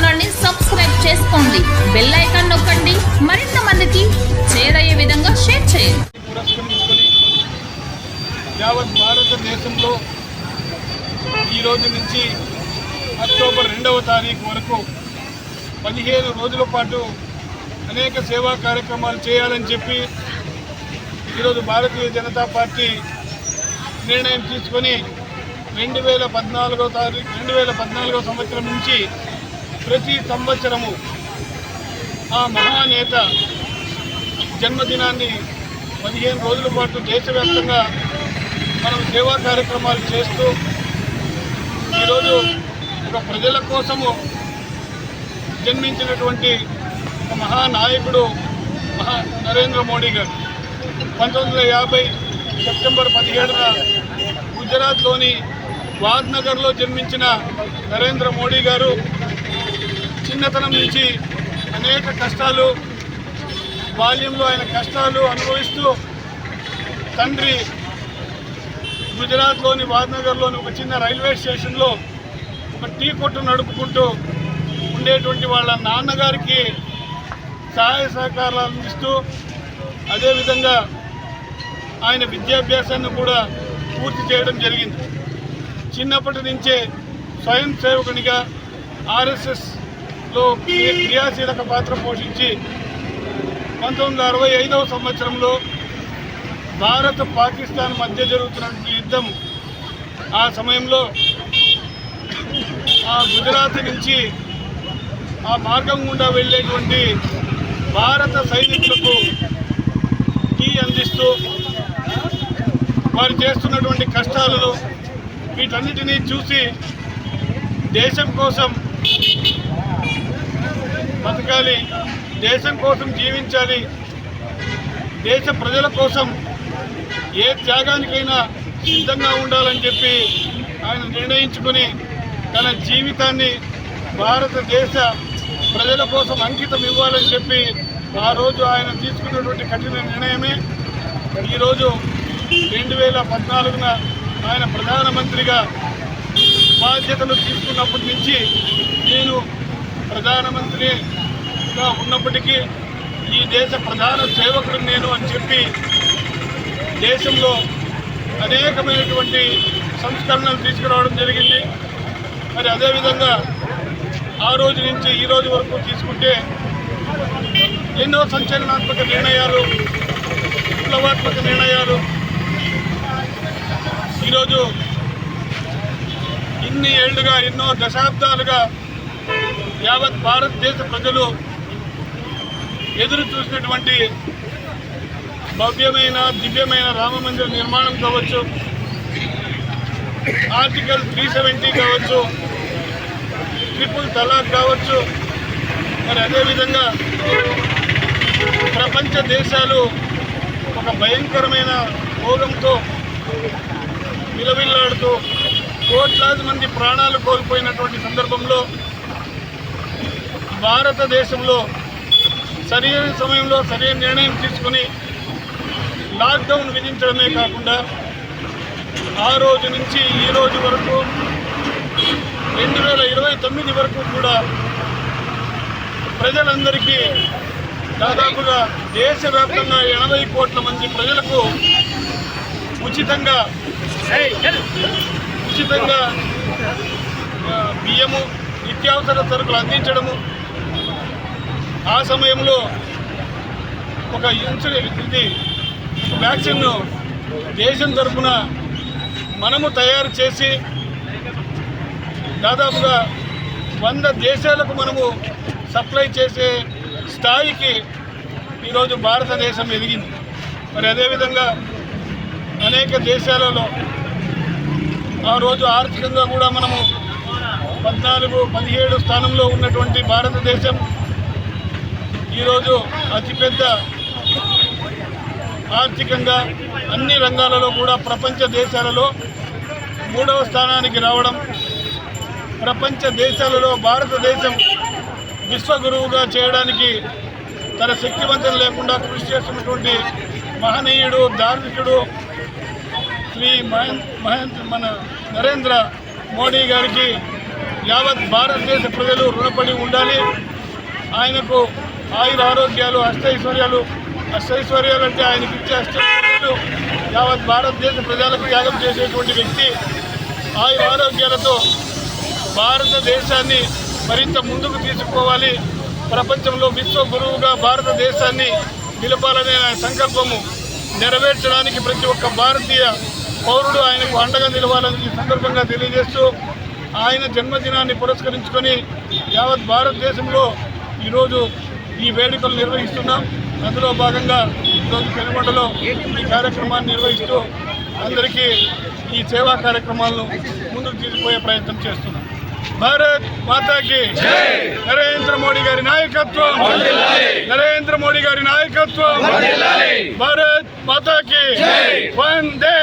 ఛానల్ని సబ్స్క్రైబ్ చేసుకోండి. Bell icon నొక్కండి. మరింత మందికి చేరయ్యే విధంగా షేర్ చేయండి. యావత్ భారతదేశంలో ఈ రోజు నుంచి అక్టోబర్ రెండవ తారీఖు వరకు పదిహేను రోజుల పాటు అనేక సేవా కార్యక్రమాలు చేయాలని చెప్పి ఈరోజు భారతీయ జనతా పార్టీ నిర్ణయం తీసుకొని రెండు వేల పద్నాలుగో తారీఖు రెండు వేల పద్నాలుగో సంవత్సరం నుంచి ప్రతి సంవత్సరము ఆ మహానేత జన్మదినాన్ని పదిహేను రోజుల పాటు దేశవ్యాప్తంగా మనం సేవా కార్యక్రమాలు చేస్తూ ఈరోజు ఒక ప్రజల కోసము జన్మించినటువంటి ఒక మహానాయకుడు మహా నరేంద్ర మోడీ గారు. పంతొమ్మిది వందల యాభై సెప్టెంబర్ పదిహేడున గుజరాత్లోని వాద్నగర్లో జన్మించిన నరేంద్ర మోడీ గారు చిన్నతనం నుంచి అనేక కష్టాలు బాల్యంలో ఆయన కష్టాలు అనుభవిస్తూ తండ్రి గుజరాత్లోని వాద్నగర్లోని ఒక చిన్న రైల్వే స్టేషన్లో ఒక టీ కొట్టు నడుపుకుంటూ ఉండేటువంటి వాళ్ళ నాన్నగారికి సహాయ సహకారాలు అందిస్తూ అదేవిధంగా ఆయన విద్యాభ్యాసాన్ని కూడా పూర్తి చేయడం జరిగింది. చిన్నప్పటి నుంచే స్వయం సేవకునిగా ఆర్ఎస్ఎస్ లో క్రియాశీలక పాత్ర పోషించి పంతొమ్మిది అరవై ఐదవ సంవత్సరంలో భారత్ పాకిస్తాన్ మధ్య జరుగుతున్నటువంటి యుద్ధం ఆ సమయంలో ఆ గుజరాత్ నుంచి ఆ మార్గం గుండా వెళ్ళేటువంటి భారత సైనికులకు టీ అందిస్తూ వారు చేస్తున్నటువంటి కష్టాలను వీటన్నిటినీ చూసి దేశం కోసం బతకాలి. దేశం కోసం జీవించాలి. దేశ ప్రజల కోసం ఏ త్యాగానికైనా సిద్ధంగా ఉండాలని చెప్పి ఆయన నిర్ణయించుకుని తన జీవితాన్ని భారతదేశ ప్రజల కోసం అంకితం ఇవ్వాలని చెప్పి ఆ రోజు ఆయన తీసుకున్నటువంటి కఠిన నిర్ణయమే. ఈరోజు రెండు వేల పద్నాలుగున ఆయన ప్రధానమంత్రిగా బాధ్యతలు తీసుకున్నప్పటి నుంచి నేను ప్రధానమంత్రిగా ఉన్నప్పటికీ ఈ దేశ ప్రధాన సేవకుడు నేను అని చెప్పి దేశంలో అనేకమైనటువంటి సంస్కరణలు తీసుకురావడం జరిగింది. మరి అదేవిధంగా ఆ రోజు నుంచి ఈ రోజు వరకు తీసుకుంటే ఎన్నో సంచలనాత్మక నిర్ణయాలు విప్లవాత్మక నిర్ణయాలు. ఈరోజు ఇన్ని ఏళ్ళుగా ఎన్నో దశాబ్దాలుగా యావత్ భారతదేశ ప్రజలు ఎదురు చూసినటువంటి భవ్యమైన దివ్యమైన రామ మందిర నిర్మాణం కావచ్చు ఆర్టికల్ త్రీ సెవెంటీ కావచ్చు ట్రిపుల్ తలాక్ కావచ్చు మరి అదేవిధంగా ప్రపంచ దేశాలు ఒక భయంకరమైన రోగంతో విలవిల్లాడుతూ కోట్లాది మంది ప్రాణాలు కోల్పోయినటువంటి సందర్భంలో భారతదేశంలో సరైన సమయంలో సరైన నిర్ణయం తీసుకుని లాక్డౌన్ విధించడమే కాకుండా ఆ రోజు నుంచి ఈ రోజు వరకు రెండు వేల ఇరవై తొమ్మిది వరకు కూడా ప్రజలందరికీ దాదాపుగా దేశవ్యాప్తంగా ఎనభై కోట్ల మంది ప్రజలకు ఉచితంగా ఉచితంగా బియ్యము నిత్యావసర సరుకులు అందించడము ఆ సమయంలో ఒక ఇన్సూరెన్స్ ఇది వ్యాక్సిన్ను దేశం తరఫున మనము తయారు చేసి దాదాపుగా వంద దేశాలకు మనము సప్లై చేసే స్థాయికి ఈరోజు భారతదేశం ఎదిగింది. మరి అదేవిధంగా అనేక దేశాలలో ఆ రోజు ఆర్థికంగా కూడా మనము పద్నాలుగు పదిహేడు స్థానంలో ఉన్నటువంటి భారతదేశం ఈరోజు అతిపెద్ద ఆర్థికంగా అన్ని రంగాలలో కూడా ప్రపంచ దేశాలలో మూడవ స్థానానికి రావడం ప్రపంచ దేశాలలో భారతదేశం విశ్వగురువుగా చేయడానికి తన శక్తివంతం లేకుండా కృషి చేస్తున్నటువంటి మహనీయుడు ధార్మికుడు శ్రీ మహేంద్ర మహేంద్ర మన నరేంద్ర మోడీ గారికి యావత్ భారతదేశ ప్రజలు రుణపడి ఉండాలి. ఆయనకు ఆయుర ఆరోగ్యాలు అష్టైశ్వర్యాలు. అష్టైశ్వర్యాలు అంటే ఆయనకి ఇచ్చే అష్టైశ్వర్యాలు. యావత్ భారతదేశ ప్రజలకు త్యాగం చేసేటువంటి వ్యక్తి. ఆయుర ఆరోగ్యాలతో భారతదేశాన్ని మరింత ముందుకు తీసుకోవాలి ప్రపంచంలో విశ్వ గురువుగా భారతదేశాన్ని నిలపాలనే ఆయన సంకల్పము నెరవేర్చడానికి ప్రతి ఒక్క భారతీయ పౌరుడు ఆయనకు అండగా నిలవాలని ఈ సందర్భంగా తెలియజేస్తూ ఆయన జన్మదినాన్ని పురస్కరించుకొని యావత్ భారతదేశంలో ఈరోజు ఈ వేడుకలు నిర్వహిస్తున్నాం. అందులో భాగంగా ఈరోజు పెనుగొండలో ఈ కార్యక్రమాన్ని నిర్వహిస్తూ అందరికీ ఈ సేవా కార్యక్రమాలను ముందుకు తీసుకుపోయే ప్రయత్నం చేస్తున్నాం. భారత్ మాతాకి నరేంద్ర మోడీ గారి నాయకత్వం. నరేంద్ర మోడీ గారి నాయకత్వం. భారత్ మాతాకి వందే